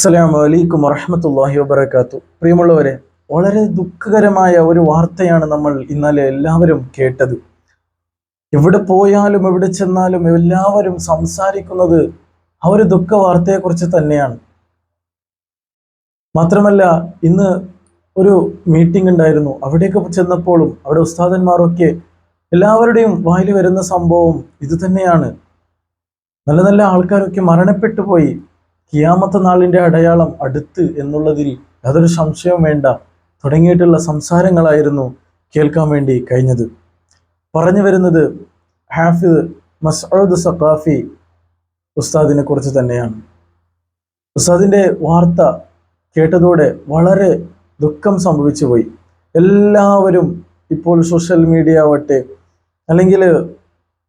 അസ്സലാമു അലൈക്കും വറഹമത്തല്ലാഹി വബർക്കാത്തു പ്രിയമുള്ളവരെ വളരെ ദുഃഖകരമായ ഒരു വാർത്തയാണ് നമ്മൾ ഇന്നലെ എല്ലാവരും കേട്ടത്. എവിടെ പോയാലും എവിടെ ചെന്നാലും എല്ലാവരും സംസാരിക്കുന്നത് ആ ഒരു ദുഃഖ വാർത്തയെക്കുറിച്ച് തന്നെയാണ്. മാത്രമല്ല ഇന്ന് ഒരു മീറ്റിംഗ് ഉണ്ടായിരുന്നു. അവിടേക്ക് ചെന്നപ്പോഴും അവിടെ ഉസ്താദന്മാരൊക്കെ എല്ലാവരുടെയും വായിൽ വരുന്ന സംഭവം ഇത് തന്നെയാണ്. നല്ല നല്ല ആൾക്കാരൊക്കെ മരണപ്പെട്ടു പോയി. കിയാമത്ത നാളിന്റെ അടയാളം അടുത്ത് എന്നുള്ളതിൽ യാതൊരു സംശയവും വേണ്ട. തുടങ്ങിയിട്ടുള്ള സംസാരങ്ങളായിരുന്നു കേൾക്കാൻ വേണ്ടി കഴിഞ്ഞത്. പറഞ്ഞു വരുന്നത് ഹാഫിദ് മസൂദ് സഖാഫി ഉസ്താദിനെ കുറിച്ച് തന്നെയാണ്. ഉസ്താദിന്റെ വാർത്ത കേട്ടതോടെ വളരെ ദുഃഖം സംഭവിച്ചു പോയി. എല്ലാവരും ഇപ്പോൾ സോഷ്യൽ മീഡിയ ആവട്ടെ അല്ലെങ്കിൽ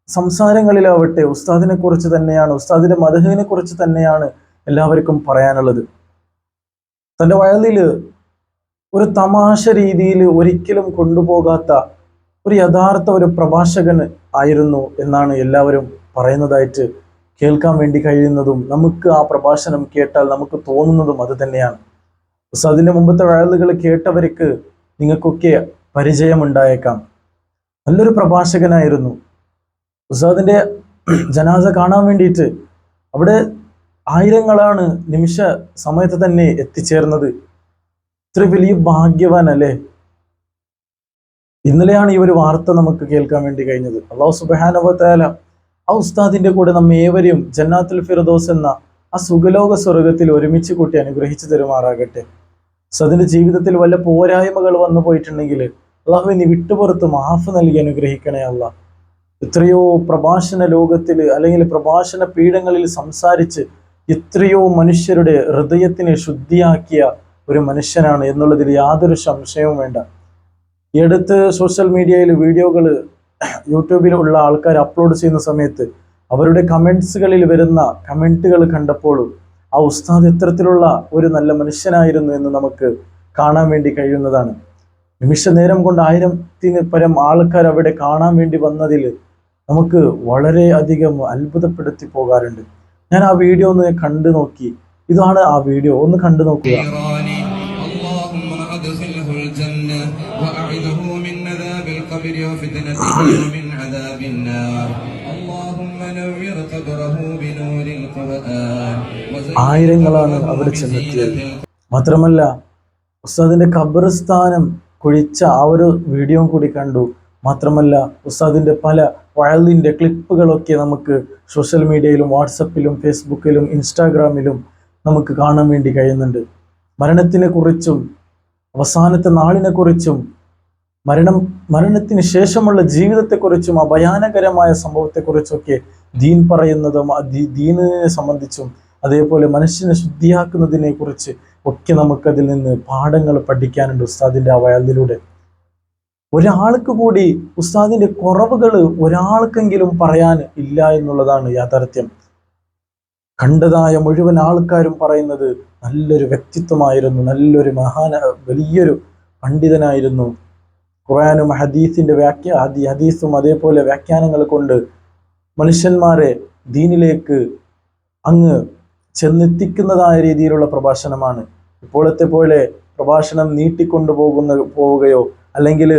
സംസാരങ്ങളിലാവട്ടെ ഉസ്താദിനെ കുറിച്ച് തന്നെയാണ് ഉസ്താദിന്റെ മദഹിനെ കുറിച്ച് തന്നെയാണ് എല്ലാവർക്കും പറയാനുള്ളത്. തന്റെ വയലിൽ ഒരു തമാശ രീതിയിൽ ഒരിക്കലും കൊണ്ടുപോകാത്ത ഒരു യഥാർത്ഥ ഒരു പ്രഭാഷകൻ ആയിരുന്നു എന്നാണ് എല്ലാവരും പറയുന്നതായിട്ട് കേൾക്കാൻ വേണ്ടി കഴിയുന്നതും നമുക്ക് ആ പ്രഭാഷണം കേട്ടാൽ നമുക്ക് തോന്നുന്നതും അത് തന്നെയാണ്. അതിന്റെ മുമ്പത്തെ വയലുകൾ കേട്ടവർക്ക് നിങ്ങൾക്കൊക്കെ പരിചയമുണ്ടായേക്കാം. നല്ലൊരു പ്രഭാഷകനായിരുന്നു. ഉസ്താദിന്റെ ജനാസ കാണാൻ വേണ്ടിയിട്ട് അവിടെ ആയിരങ്ങളാണ് നിമിഷ സമയത്ത് തന്നെ എത്തിച്ചേർന്നത്. ഇത്ര വലിയ ഭാഗ്യവാൻ അല്ലേ? ഇന്നലെയാണ് ഈ ഒരു വാർത്ത നമുക്ക് കേൾക്കാൻ വേണ്ടി കഴിഞ്ഞത്. അള്ളാഹു സുബാനുഭത്താല ആ ഉസ്താദിന്റെ കൂടെ നമ്മ ഏവരെയും ജന്നാത്തുൽ ഫിറദോസ് എന്ന ആ സുഖലോക സ്വർഗത്തിൽ ഒരുമിച്ച് കൂട്ടി അനുഗ്രഹിച്ചു തരുമാറാകട്ടെ. സതിന്റെ ജീവിതത്തിൽ വല്ല പോരായ്മകൾ വന്നു പോയിട്ടുണ്ടെങ്കിൽ അള്ളാഹു നീ വിട്ടുപുറത്ത് മാഫ് നൽകി അനുഗ്രഹിക്കണേ അല്ല എത്രയോ പ്രഭാഷണ ലോകത്തിൽ അല്ലെങ്കിൽ പ്രഭാഷണ പീഠങ്ങളിൽ സംസാരിച്ച് എത്രയോ മനുഷ്യരുടെ ഹൃദയത്തിനെ ശുദ്ധിയാക്കിയ ഒരു മനുഷ്യനാണ് എന്നുള്ളതിൽ യാതൊരു സംശയവും വേണ്ട. ഈ അടുത്ത് സോഷ്യൽ മീഡിയയിൽ വീഡിയോകൾ യൂട്യൂബിൽ ഉള്ള ആൾക്കാർ അപ്ലോഡ് ചെയ്യുന്ന സമയത്ത് അവരുടെ കമൻസുകളിൽ വരുന്ന കമന്റുകൾ കണ്ടപ്പോൾ ആ ഉസ്താദ് ഇത്തരത്തിലുള്ള ഒരു നല്ല മനുഷ്യനായിരുന്നു എന്ന് നമുക്ക് കാണാൻ വേണ്ടി കഴിയുന്നതാണ്. നിമിഷ നേരം കൊണ്ട് ആയിരത്തിന് പരം ആൾക്കാർ അവിടെ കാണാൻ വേണ്ടി വന്നതിൽ നമുക്ക് വളരെ അധികം അത്ഭുതപ്പെടുത്തി പോകാറുണ്ട്. ഞാൻ ആ വീഡിയോ ഒന്ന് കണ്ടു നോക്കി. ഇതാണ് ആ വീഡിയോ ഒന്ന് കണ്ടു നോക്കുക. ആയിരങ്ങളാണ് അവിടെ ചെന്നെത്തിയത്. മാത്രമല്ല ഉസ്താദിന്റെ ഖബർസ്ഥാനം കുഴിച്ച ആ ഒരു വീഡിയോ കൂടി കണ്ടു. മാത്രമല്ല ഉസ്താദിന്റെ പല വഴലിന്റെ ക്ലിപ്പുകളൊക്കെ നമുക്ക് സോഷ്യൽ മീഡിയയിലും വാട്സപ്പിലും ഫേസ്ബുക്കിലും ഇൻസ്റ്റാഗ്രാമിലും നമുക്ക് കാണാൻ വേണ്ടി കഴിയുന്നുണ്ട്. മരണത്തിനെ കുറിച്ചും അവസാനത്തെ നാളിനെക്കുറിച്ചും മരണം മരണത്തിന് ശേഷമുള്ള ജീവിതത്തെക്കുറിച്ചും ആ ഭയാനകരമായ സംഭവത്തെക്കുറിച്ചൊക്കെ ദീൻ പറയുന്നതും ദീനിനെ സംബന്ധിച്ചും അതേപോലെ മനുഷ്യനെ ശുദ്ധിയാക്കുന്നതിനെ കുറിച്ച് ഒക്കെ നമുക്കതിൽ നിന്ന് പാഠങ്ങൾ പഠിക്കാനുണ്ട് ഉസ്താദിന്റെ ആ വയലിലൂടെ. ഒരാൾക്ക് കൂടി ഉസ്താദിന്റെ കുറവുകൾ ഒരാൾക്കെങ്കിലും പറയാൻ ഇല്ല എന്നുള്ളതാണ് യാഥാർത്ഥ്യം. കണ്ടതായ മുഴുവൻ ആൾക്കാരും പറയുന്നത് നല്ലൊരു വ്യക്തിത്വമായിരുന്നു നല്ലൊരു മഹാന വലിയൊരു പണ്ഡിതനായിരുന്നു. ഖുറാനും ഹദീസിന്റെ വ്യാഖ്യ ഹദി ഹദീസും അതേപോലെ വ്യാഖ്യാനങ്ങൾ കൊണ്ട് മനുഷ്യന്മാരെ ദീനിലേക്ക് അങ്ങ് ചെന്നെത്തിക്കുന്നതായ രീതിയിലുള്ള പ്രഭാഷണമാണ്. ഇപ്പോഴത്തെ പോലെ പ്രഭാഷണം നീട്ടിക്കൊണ്ടു പോകുന്ന പോവുകയോ അല്ലെങ്കിൽ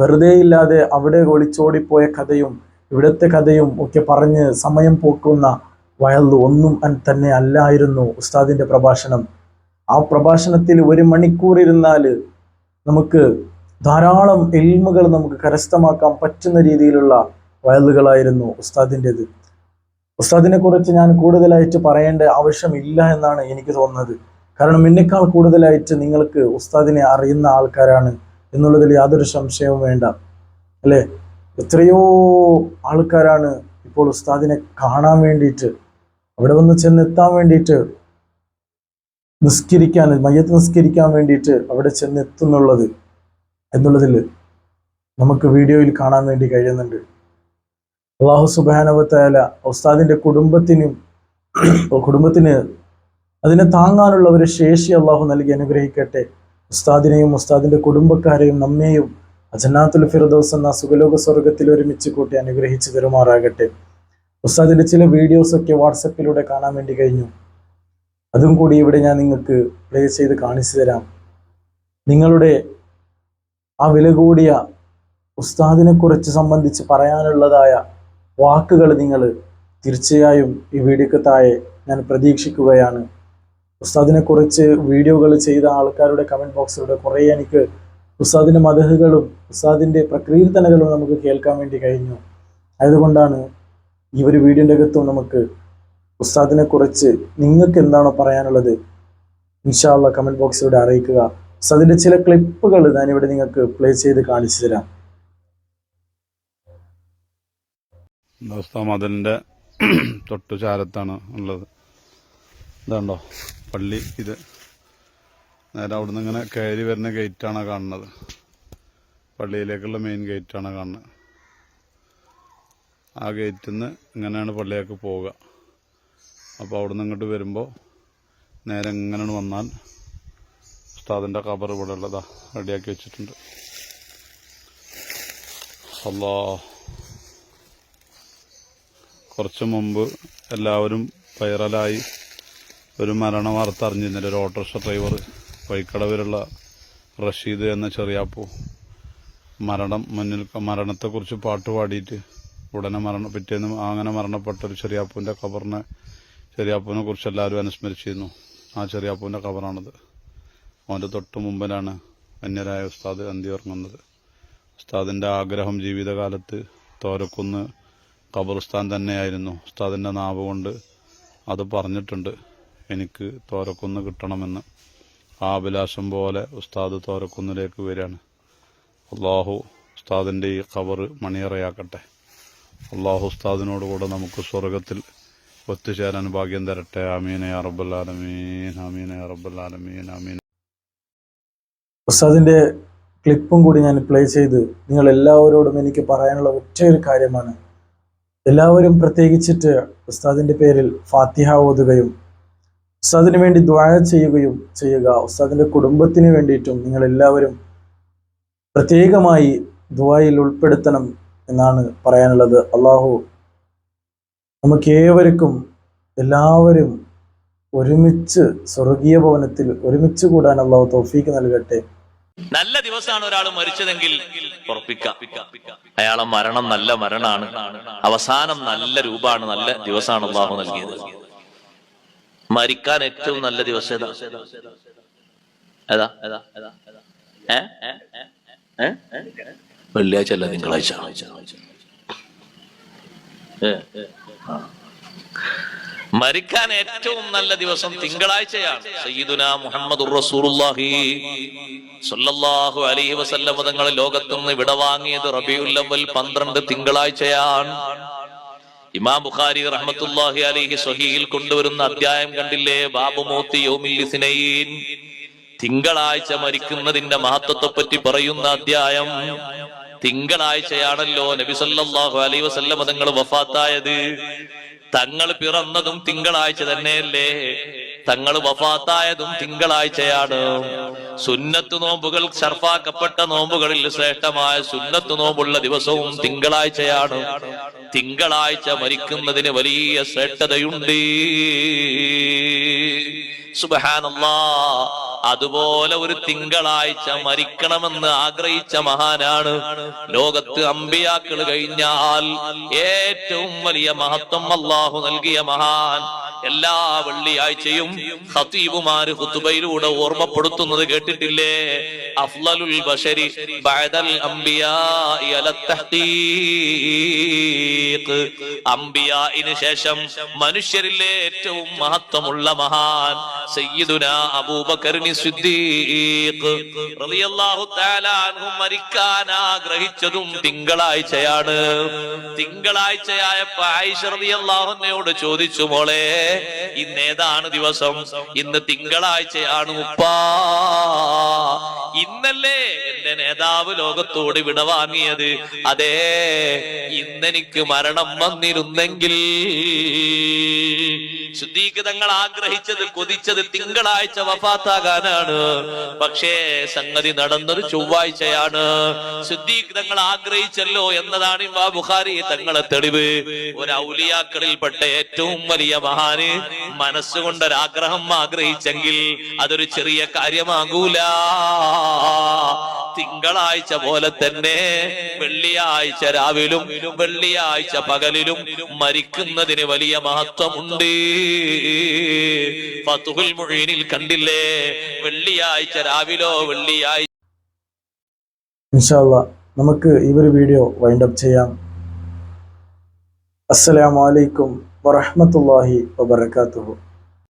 വെറുതെ ഇല്ലാതെ അവിടെ ഒളിച്ചോടിപ്പോയ കഥയും ഇവിടുത്തെ കഥയും ഒക്കെ പറഞ്ഞ് സമയം പോക്കുന്ന വയലു ഒന്നും തന്നെ അല്ലായിരുന്നു ഉസ്താദിന്റെ പ്രഭാഷണം. ആ പ്രഭാഷണത്തിൽ ഒരു മണിക്കൂർ ഇരുന്നാൽ നമുക്ക് ധാരാളം എൽമുകൾ നമുക്ക് കരസ്ഥമാക്കാൻ പറ്റുന്ന രീതിയിലുള്ള വയലുകളായിരുന്നു ഉസ്താദിന്റെത്. ഉസ്താദിനെ കുറിച്ച് ഞാൻ കൂടുതലായിട്ട് പറയേണ്ട ആവശ്യമില്ല എന്നാണ് എനിക്ക് തോന്നുന്നത്. കാരണം എന്നെക്കാൾ കൂടുതലായിട്ട് നിങ്ങൾക്ക് ഉസ്താദിനെ അറിയുന്ന ആൾക്കാരാണ് എന്നുള്ളതിൽ യാതൊരു സംശയവും വേണ്ട. അല്ലേ? എത്രയോ ആൾക്കാരാണ് ഇപ്പോൾ ഉസ്താദിനെ കാണാൻ വേണ്ടിയിട്ട് അവിടെ വന്ന് ചെന്നെത്താൻ വേണ്ടിയിട്ട് നിസ്കരിക്കാൻ മയ്യത്ത് നിസ്കരിക്കാൻ വേണ്ടിയിട്ട് അവിടെ ചെന്നെത്തുന്നുള്ളത് എന്നുള്ളതിൽ നമുക്ക് വീഡിയോയിൽ കാണാൻ വേണ്ടി കഴിയുന്നുണ്ട്. അള്ളാഹു സുബാനവത്തായാല ഉസ്താദിന്റെ കുടുംബത്തിനും കുടുംബത്തിന് അതിനെ താങ്ങാനുള്ള ഒരു ശേഷി അള്ളാഹു നൽകി അനുഗ്രഹിക്കട്ടെ. ഉസ്താദിനെയും ഉസ്താദിന്റെ കുടുംബക്കാരെയും നമ്മെയും അജന്നാത്തുൽ ഫിറദോസ് എന്ന സുഖലോക സ്വർഗത്തിൽ ഒരുമിച്ച് കൂട്ടി അനുഗ്രഹിച്ചു തരുമാറാകട്ടെ. ഉസ്താദിന്റെ ചില വീഡിയോസ് ഒക്കെ വാട്സപ്പിലൂടെ കാണാൻ വേണ്ടി കഴിഞ്ഞു. അതും കൂടി ഇവിടെ ഞാൻ നിങ്ങൾക്ക് പ്ലേ ചെയ്ത് കാണിച്ചു തരാം. നിങ്ങളുടെ ആ വില കൂടിയ ഉസ്താദിനെ കുറിച്ച് സംബന്ധിച്ച് പറയാനുള്ളതായ വാക്കുകൾ നിങ്ങൾ തീർച്ചയായും ഈ വീഡിയോക്ക് താഴെ ഞാൻ പ്രതീക്ഷിക്കുകയാണ്. ഉസ്താദിനെ കുറിച്ച് വീഡിയോകൾ ചെയ്ത ആൾക്കാരുടെ കമന്റ് ബോക്സിലൂടെ കുറേ എനിക്ക് ഉസ്താദിന്റെ മതഹുകളും ഉസ്താദിന്റെ പ്രകീർത്തനകളും നമുക്ക് കേൾക്കാൻ വേണ്ടി കഴിഞ്ഞു. അതുകൊണ്ടാണ് ഈ ഒരു വീഡിയോന്റെ അകത്തും നമുക്ക് ഉസ്താദിനെക്കുറിച്ച് നിങ്ങൾക്ക് എന്താണോ പറയാനുള്ളത് ഇൻഷാല്ല കമന്റ് ബോക്സിലൂടെ അറിയിക്കുക. ഉസ്താദിന്റെ ചില ക്ലിപ്പുകൾ ഞാനിവിടെ നിങ്ങൾക്ക് പ്ലേ ചെയ്ത് കാണിച്ചു തരാം. ഉസ്താദ് മതിലിന്റെ തൊട്ടു ചാരത്താണ് ഉള്ളത്. ഇതുണ്ടോ? പള്ളി ഇത്. നേരെ അവിടെ നിന്ന് ഇങ്ങനെ കയറി വരുന്ന ഗേറ്റാണ് കാണുന്നത്. പള്ളിയിലേക്കുള്ള മെയിൻ ഗേറ്റാണ് കാണുന്നത്. ആ ഗേറ്റിൽ നിന്ന് ഇങ്ങനെയാണ് പള്ളിയിലേക്ക് പോവുക. അപ്പോൾ അവിടെ നിന്ന് ഇങ്ങോട്ട് വരുമ്പോൾ നേരെ ഇങ്ങനെ വന്നാൽ ഉസ്താദിന്റെ കബർ ഇവിടെ ഉള്ളതാ റെഡിയാക്കി വെച്ചിട്ടുണ്ട്. അല്ലോ കുറച്ച് മുമ്പ് എല്ലാവരും വൈറലായി ഒരു മരണ വാർത്ത അറിഞ്ഞിരുന്നില്ല. ഒരു ഓട്ടോറിക്ഷ ഡ്രൈവർ വഴിക്കടവിലുള്ള റഷീദ് എന്ന ചെറിയാപ്പു മരണം മുന്നിൽ മരണത്തെക്കുറിച്ച് പാട്ട് പാടിയിട്ട് ഉടനെ മരണ പിറ്റേന്ന് അങ്ങനെ മരണപ്പെട്ട ഒരു ചെറിയാപ്പൂവിന്റെ ഖബറിനെ ചെറിയാപ്പൂവിനെ കുറിച്ച് എല്ലാവരും അനുസ്മരിച്ചിരുന്നു. ആ ചെറിയാപ്പൂവിന്റെ കബറാണത് അവന്റെ തൊട്ട് മുമ്പിലാണ് അന്യരായ ഉസ്താദ് അന്തി ഉറങ്ങുന്നത് ഉസ്താദിന്റെ ആഗ്രഹം ജീവിതകാലത്ത് തോരക്കുന്ന് ഖബർസ്ഥാൻ തന്നെയായിരുന്നു. ഉസ്താദിന്റെ നാവ് കൊണ്ട് അത് പറഞ്ഞിട്ടുണ്ട്. എനിക്ക് തോരക്കുന്ന് കിട്ടണമെന്ന് ആ അഭിലാഷം പോലെ ഉസ്താദ് തോരക്കുന്നിലേക്ക് വരികയാണ്. അള്ളാഹു ഉസ്താദിന്റെ ഈ കവറ് മണിയറയാക്കട്ടെ. അള്ളാഹു ഉസ്താദിനോട് കൂടെ നമുക്ക് സ്വർഗത്തിൽ ഒത്തുചേരാൻ ഭാഗ്യം തരട്ടെ. അമീന അറബുല്ലാലമീൻ റബ്ബൽ ആലമീൻ ആമീൻ ഉസ്താദിന്റെ ക്ലിപ്പും കൂടി ഞാൻ പ്ലേ ചെയ്ത് നിങ്ങൾ എല്ലാവരോടും എനിക്ക് പറയാനുള്ള ഒറ്റ ഒരു കാര്യമാണ്. എല്ലാവരും പ്രത്യേകിച്ചിട്ട് ഉസ്താദിന്റെ പേരിൽ ഫാത്തിഹ ഓതുകയും ഉസ്താദിന് വേണ്ടി ദ്വാര ചെയ്യുകയും ചെയ്യുക. ഉസ്താദിന്റെ കുടുംബത്തിന് വേണ്ടിയിട്ടും നിങ്ങൾ എല്ലാവരും പ്രത്യേകമായി ദ്വായിൽ ഉൾപ്പെടുത്തണം എന്നാണ് പറയാനുള്ളത്. അള്ളാഹു നമുക്ക് ഏവർക്കും എല്ലാവരും ഒരുമിച്ച് സ്വർഗീയ ഭവനത്തിൽ ഒരുമിച്ച് കൂടാൻ അള്ളാഹു തോഫീക്ക് നൽകട്ടെ. നല്ല ദിവസമാണ് ഒരാൾ മരിച്ചതെങ്കിൽ അയാളെ മരണം നല്ല മരണമാണ്. അവസാനം നല്ല രൂപമാണ് നല്ല ദിവസമാണ് അള്ളാഹു നൽകിയത്. മരിക്കാൻ ഏറ്റവും നല്ല ദിവസം ഏതാ? ഏതാ? വെള്ളിയാഴ്ച അല്ല തിങ്കളാഴ്ച. മരിക്കാൻ ഏറ്റവും നല്ല ദിവസം തിങ്കളാഴ്ചയാണ്. സയ്യിദുന മുഹമ്മദ് സല്ലല്ലാഹു അലൈഹി വസല്ലം തങ്ങൾ ലോകത്തുനിന്ന് വിടവാങ്ങിയത് റബിയുല്ലവൽ പന്ത്രണ്ട് തിങ്കളാഴ്ചയാണ്. ഇമാം ബുഖാരി റഹ്മത്തുല്ലാഹി അലൈഹി സ്വഹീൽ കൊണ്ടുവരുന്ന അധ്യായം കണ്ടില്ലേ? ബാബു മോത്തി യൗമിൽ ഇസ്നൈൻ. തിങ്കളാഴ്ച മരിക്കുന്നതിന്റെ മഹത്വത്തെ പറ്റി പറയുന്ന അധ്യായം. തിങ്കളാഴ്ചയാണല്ലോ നബി സല്ലല്ലാഹു അലൈഹി വസല്ലം തങ്ങൾ വഫാത്തായത്. തങ്ങൾ പിറന്നതും തിങ്കളാഴ്ച തന്നെയല്ലേ? തങ്ങൾ വഫാത്തായതും തിങ്കളാഴ്ചയാണ്. സുന്നത്ത് നോമ്പുകൾ ഷർഫാക്കപ്പെട്ട നോമ്പുകളിൽ ശ്രേഷ്ഠമായ സുന്നത്ത് നോമ്പുള്ള ദിവസവും തിങ്കളാഴ്ചയാണ്. തിങ്കളാഴ്ച മരിക്കുന്നതിന് വലിയ ശ്രേഷ്ഠതയുണ്ട്. സുബഹാനല്ലാ. അതുപോലെ ഒരു തിങ്കളാഴ്ച മരിക്കണമെന്ന് ആഗ്രഹിച്ച മഹാനാണ്. ലോകത്ത് അമ്പിയാക്കൾ കഴിഞ്ഞാൽ ഏറ്റവും വലിയ മഹത്വം അള്ളാഹു നൽകിയ മഹാൻ എല്ലാ വെള്ളിയാഴ്ചയും ഹത്തീബുമാര് ഖുതുബയിലൂടെ ഓർമ്മപ്പെടുത്തുന്നത് കേട്ടിട്ടില്ലേ? അഫ്ലലുൽ ബഷരി ബഅദൽ അംബിയാഇ അല തഹ്ഖീഖ് അംബിയാഇന് ശേഷം മനുഷ്യരിലെ ഏറ്റവും മഹത്വമുള്ള മഹാൻ സയ്യിദുന അബൂബക്കറിനി സിദ്ദീഖ്. റളിയല്ലാഹു തആല അൻഹു മരിക്കാൻ ആഗ്രഹിച്ചതും തിങ്കളാഴ്ചയാണ്. തിങ്കളാഴ്ചയായപ്പോ ആയിഷ റളിയല്ലാഹു അൻഹയോട് ചോദിച്ചു മോളെ ഇന്ന് ഏതാണ് ദിവസം? ഇന്ന് തിങ്കളാഴ്ചയാണ് ഉപ്പാ. ഇന്നല്ലേ എന്റെ നേതാവ് ലോകത്തോട് വിട വാങ്ങിയത്. അതെ ഇന്നെനിക്ക് മരണം വന്നിരുന്നെങ്കിൽ. സിദ്ദീഖ് തങ്ങൾ ആഗ്രഹിച്ചത് കൊതിച്ചത് തിങ്കളാഴ്ച വഫാത്താകാനാണ്. പക്ഷേ സംഗതി നടന്നത് ചൊവ്വാഴ്ചയാണ്. ശുദ്ധീകൃതങ്ങൾ തങ്ങൾ ആഗ്രഹിച്ചല്ലോ എന്നതാണ് ഇമാ ബുഖാരി തങ്ങളെ തെളിവ്. ഒരു ഔലിയാക്കളിൽപ്പെട്ട ഏറ്റവും വലിയ മഹാന് മനസ്സുകൊണ്ടൊരാഗ്രഹം ആഗ്രഹിച്ചെങ്കിൽ അതൊരു ചെറിയ കാര്യമാകൂല. തിങ്കളാഴ്ച പോലെ തന്നെ വെള്ളിയാഴ്ച രാവിലും വെള്ളിയാഴ്ച പകലിലും മരിക്കുന്നതിന് വലിയ മഹത്വമുണ്ട്. ഫതുഹുൽ മുഴീനിൽ കണ്ടില്ലേ? വെള്ളിയാഴ്ച രാവിലോ വെള്ളിയാഴ്ച നമുക്ക് ഈ ഒരു വീഡിയോ വൈൻഡപ്പ് ചെയ്യാം. അസ്സലാമലൈക്കും അലൈക്കും വറഹ്മത്തുള്ളാഹി വബറകാതുഹു.